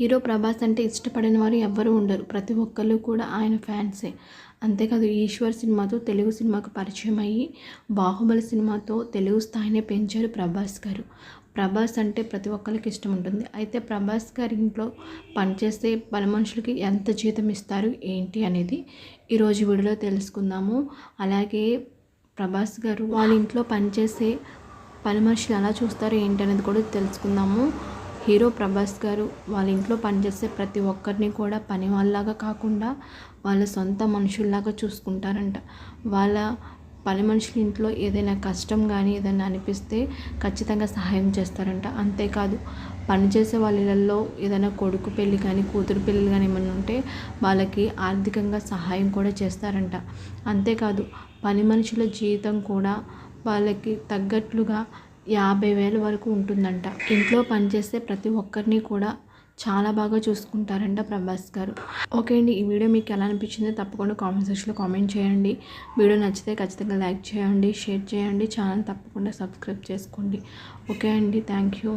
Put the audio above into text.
Hero Prabhas అంటే ఇష్టపడిన వారు ఎవ్వరూ ఉండరు. ప్రతి ఒక్కళ్ళు కూడా ఆయన ఫ్యాన్సే. అంతేకాదు ఈశ్వర్ సినిమాతో తెలుగు సినిమాకు పరిచయం అయ్యి బాహుబలి సినిమాతో తెలుగు స్థాయిని పెంచారు ప్రభాస్ గారు. ప్రభాస్ అంటే ప్రతి ఒక్కరికి ఇష్టం ఉంటుంది. అయితే ప్రభాస్ గారి ఇంట్లో పనిచేసే పని మనుషులకి ఎంత జీతం ఇస్తారు ఏంటి అనేది ఈరోజు వీడియోలో తెలుసుకుందాము. అలాగే ప్రభాస్ గారు వాళ్ళ ఇంట్లో పనిచేసే పని మనుషులు ఎలా చూస్తారు ఏంటి అనేది కూడా తెలుసుకుందాము. హీరో ప్రభాస్ గారు వాళ్ళ ఇంట్లో పనిచేసే ప్రతి ఒక్కరిని కూడా పని వాళ్ళలాగా కాకుండా వాళ్ళ సొంత మనుషుల్లాగా చూసుకుంటారంట. వాళ్ళ పని మనుషుల ఇంట్లో ఏదైనా కష్టం కానీ ఏదైనా అనిపిస్తే ఖచ్చితంగా సహాయం చేస్తారంట. అంతేకాదు పనిచేసే వాళ్ళ ఇళ్ళల్లో ఏదైనా కొడుకు పెళ్ళి కానీ కూతురు పెళ్ళి కానీ ఏమైనా ఉంటే వాళ్ళకి ఆర్థికంగా సహాయం కూడా చేస్తారంట. అంతేకాదు పని మనుషుల జీవితం కూడా వాళ్ళకి తగ్గట్లుగా యాభై వేల వరకు ఉంటుందంట. ఇంట్లో పనిచేసే ప్రతి ఒక్కరిని కూడా చాలా బాగా చూసుకుంటారంట ప్రభాస్ గారు. ఓకే అండి ఈ వీడియో మీకు ఎలా అనిపించిందో తప్పకుండా కామెంట్ సెక్షన్లో కామెంట్ చేయండి. వీడియో నచ్చితే ఖచ్చితంగా లైక్ చేయండి షేర్ చేయండి ఛానల్ తప్పకుండా సబ్స్క్రైబ్ చేసుకోండి. ఓకే అండి థ్యాంక్ యూ.